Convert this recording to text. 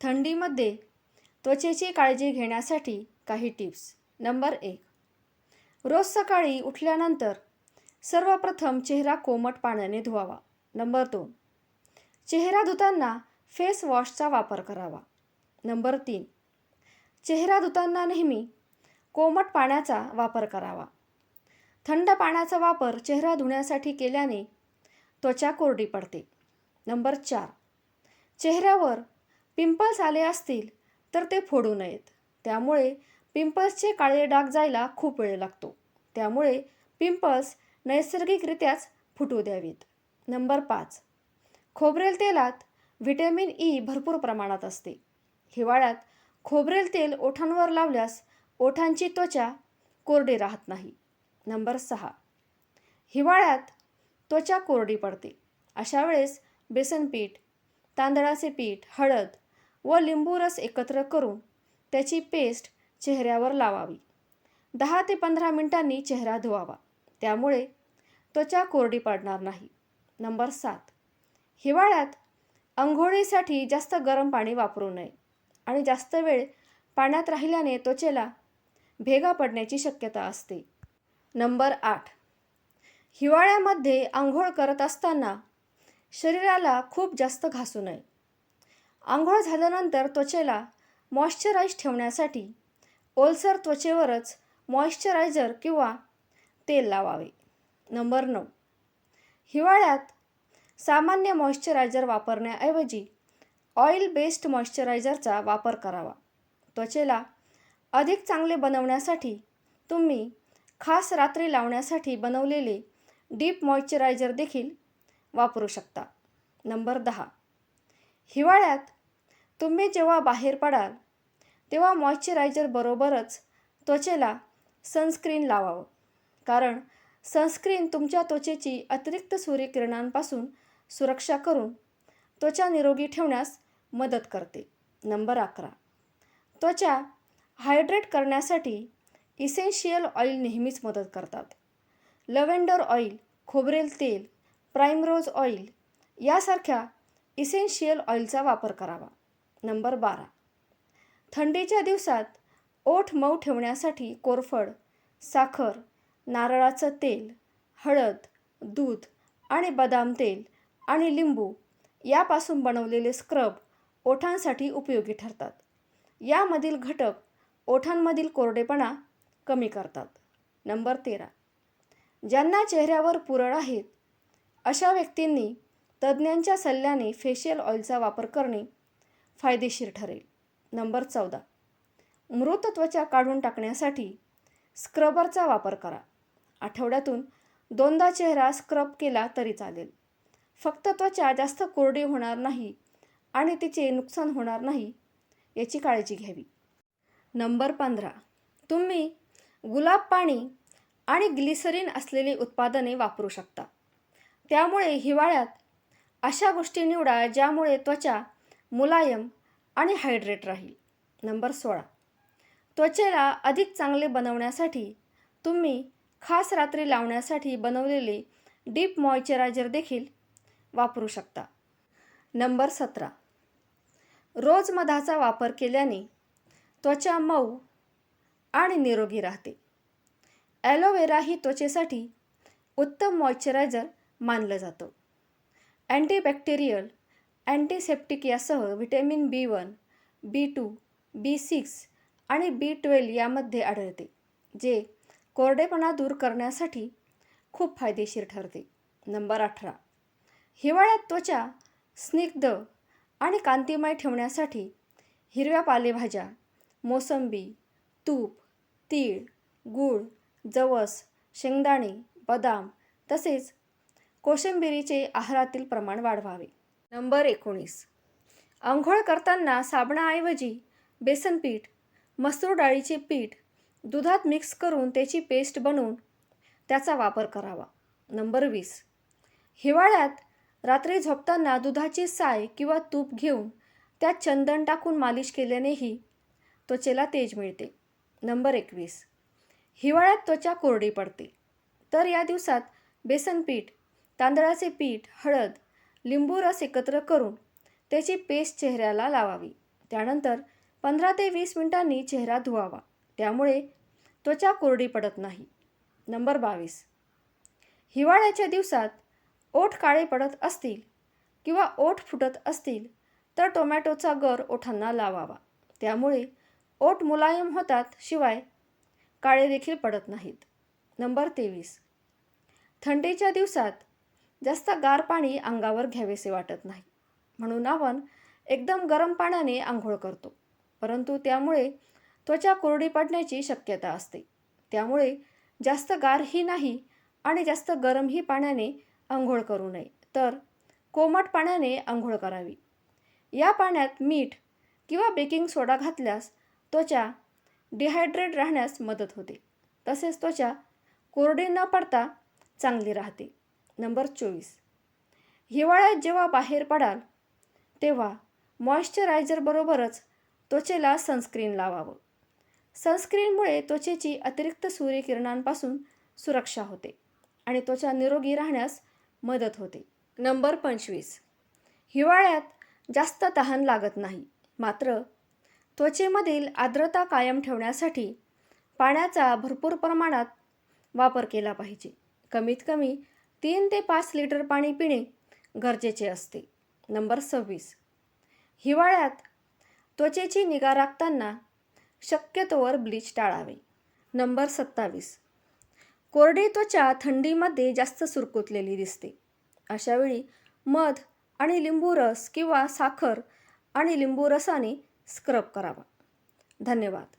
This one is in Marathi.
थंडीमध्ये त्वचेची काळजी घेण्यासाठी काही टिप्स. नंबर एक रोज सकाळी उठल्यानंतर सर्वप्रथम चेहरा कोमट पाण्याने धुवावा. नंबर दोन चेहरा धुताना फेस वॉशचा वापर करावा. नंबर तीन चेहरा धुताना नेहमी कोमट पाण्याचा वापर करावा. थंड पाण्याचा वापर चेहरा धुण्यासाठी केल्याने त्वचा कोरडी पडते. नंबर चार चेहऱ्यावर पिंपल्स आले असतील तर ते फोडू नयेत. त्यामुळे पिंपल्सचे काळे डाग जायला खूप वेळ लागतो. त्यामुळे पिंपल्स नैसर्गिकरित्याच फुटू द्यावीत. नंबर पाच. खोबरेल तेलात व्हिटॅमिन ई भरपूर प्रमाणात असते. हिवाळ्यात खोबरेल तेल ओठांवर लावल्यास ओठांची त्वचा कोरडी राहत नाही. नंबर सहा. हिवाळ्यात त्वचा कोरडी पडते. अशा वेळेस बेसन पीठ तांदळाचे पीठ हळद व लिंबू रस एकत्र करून त्याची पेस्ट चेहऱ्यावर लावावी. दहा ते पंधरा मिनिटांनी चेहरा धुवावा. त्यामुळे त्वचा कोरडी पडणार नाही. नंबर सात. हिवाळ्यात अंघोळीसाठी जास्त गरम पाणी वापरू नये आणि जास्त वेळ पाण्यात राहिल्याने त्वचेला भेगा पडण्याची शक्यता असते. नंबर आठ. हिवाळ्यामध्ये आंघोळ करत असताना शरीराला खूप जास्त घासू नये. आंघोळ झाल्यानंतर त्वचेला मॉइश्चराईज ठेवण्यासाठी ओलसर त्वचेवरच मॉइश्चरायझर किंवा तेल लावावे. नंबर नऊ. हिवाळ्यात सामान्य मॉइश्चरायझर वापरण्याऐवजी ऑइल बेस्ड मॉइश्चरायझरचा वापर करावा. त्वचेला अधिक चांगले बनवण्यासाठी तुम्ही खास रात्री लावण्यासाठी बनवलेले डीप मॉइश्चरायझर देखील वापरू शकता. नंबर दहा. हिवाळ्यात तुम्ही जेव्हा बाहेर पडाल तेव्हा मॉइश्चरायझरबरोबरच त्वचेला सनस्क्रीन लावावं. कारण सनस्क्रीन तुमच्या त्वचेची अतिरिक्त सूर्यकिरणांपासून सुरक्षा करून त्वचा निरोगी ठेवण्यास मदत करते. नंबर अकरा. त्वचा हायड्रेट करण्यासाठी इसेन्शियल ऑइल नेहमीच मदत करतात. लव्हेंडर ऑइल खोबरेल तेल प्राईमरोज ऑइल यासारख्या इसेन्शियल ऑइलचा वापर करावा. नंबर बारा. थंडीच्या दिवसात ओठ मऊ ठेवण्यासाठी कोरफड साखर नारळाचं तेल हळद दूध आणि बदाम तेल आणि लिंबू यापासून बनवलेले स्क्रब ओठांसाठी उपयोगी ठरतात. यामधील घटक ओठांमधील कोरडेपणा कमी करतात. नंबर तेरा. ज्यांना चेहऱ्यावर पुरळ आहेत अशा व्यक्तींनी तज्ज्ञांच्या सल्ल्याने फेशियल ऑइलचा वापर करणे फायदेशीर ठरेल. नंबर चौदा. मृत त्वचा काढून टाकण्यासाठी स्क्रबरचा वापर करा. आठवड्यातून दोनदा चेहरा स्क्रब केला तरी चालेल. फक्त त्वचा जास्त कोरडी होणार नाही आणि तिचे नुकसान होणार नाही याची काळजी घ्यावी. नंबर पंधरा. तुम्ही गुलाब पाणी आणि ग्लिसरीन असलेली उत्पादने वापरू शकता. त्यामुळे हिवाळ्यात अशा गोष्टी निवडा ज्यामुळे त्वचा मुलायम आणि हायड्रेट राहील. नंबर सोळा. त्वचेला अधिक चांगले बनवण्यासाठी तुम्ही खास रात्री लावण्यासाठी बनवलेले डीप मॉइश्चरायझर देखील वापरू शकता. नंबर सतरा. रोज मधाचा वापर केल्याने त्वचा मऊ आणि निरोगी राहते. ॲलोवेरा ही त्वचेसाठी उत्तम मॉइश्चरायझर मानलं जातं. अँटीबॅक्टेरियल अँटीसेप्टिक यासह vitamin B one B two B six आणि बी ट्वेल्व यामध्ये आढळते जे कोरडेपणा दूर करण्यासाठी खूप फायदेशीर ठरते. नंबर अठरा. हिवाळ्यात त्वचा स्निग्ध आणि कांतिमय ठेवण्यासाठी हिरव्या पालेभाज्या मोसंबी तूप तीळ गूळ जवस शेंगदाणे बदाम तसेच कोशिंबिरीचे आहारातील प्रमाण वाढवावे. नंबर एकोणीस. आंघोळ करताना साबणाऐवजी बेसन पीठ मसूर डाळीचे पीठ दुधात मिक्स करून त्याची पेस्ट बनवून त्याचा वापर करावा. नंबर वीस. हिवाळ्यात रात्री झोपताना दुधाची साय किंवा तूप घेऊन त्यात चंदन टाकून मालिश केल्यानेही त्वचेला तेज मिळते. नंबर एकवीस. हिवाळ्यात त्वचा कोरडी पडते. तर या दिवसात बेसन पीठ तांदळाचे पीठ हळद लिंबू रस एकत्र करून त्याची पेस्ट चेहऱ्याला लावावी. त्यानंतर पंधरा ते वीस मिनिटांनी चेहरा धुवावा. त्यामुळे त्वचा कोरडी पडत नाही. नंबर बावीस. हिवाळ्याच्या दिवसात ओठ काळे पडत असतील किंवा ओठ फुटत असतील तर टोमॅटोचा गर ओठांना लावावा. त्यामुळे ओठ मुलायम होतात शिवाय काळे देखील पडत नाहीत. नंबर तेवीस. थंडीच्या दिवसात जास्त गार पाणी अंगावर घ्यावेसे वाटत नाही. म्हणून आपण एकदम गरम पाण्याने आंघोळ करतो. परंतु त्यामुळे त्वचा कोरडी पडण्याची शक्यता असते. त्यामुळे जास्त गारही नाही आणि जास्त गरमही पाण्याने आंघोळ करू नये. तर कोमट पाण्याने आंघोळ करावी. या पाण्यात मीठ किंवा बेकिंग सोडा घातल्यास त्वचा डिहायड्रेट राहण्यास मदत होते. तसेच त्वचा कोरडी न पडता चांगली राहते. नंबर चोवीस. हिवाळ्यात जेव्हा बाहेर पडाल तेव्हा मॉइश्चरायझरबरोबरच त्वचेला सनस्क्रीन लावावं. सनस्क्रीनमुळे त्वचेची अतिरिक्त सूर्यकिरणांपासून सुरक्षा होते आणि त्वचा निरोगी राहण्यास मदत होते. नंबर पंचवीस. हिवाळ्यात जास्त तहान लागत नाही मात्र त्वचेमधील आर्द्रता कायम ठेवण्यासाठी पाण्याचा भरपूर प्रमाणात वापर केला पाहिजे. कमीत कमी तीन ते पाच लिटर पाणी पिणे गरजेचे असते. नंबर सव्वीस. हिवाळ्यात त्वचेची निगा राखताना शक्यतोवर ब्लीच टाळावे. नंबर सत्तावीस. कोरडी त्वचा थंडीमध्ये जास्त सुरकुतलेली दिसते. अशावेळी मध आणि लिंबू रस किंवा साखर आणि लिंबू रसाने स्क्रब करावा. धन्यवाद.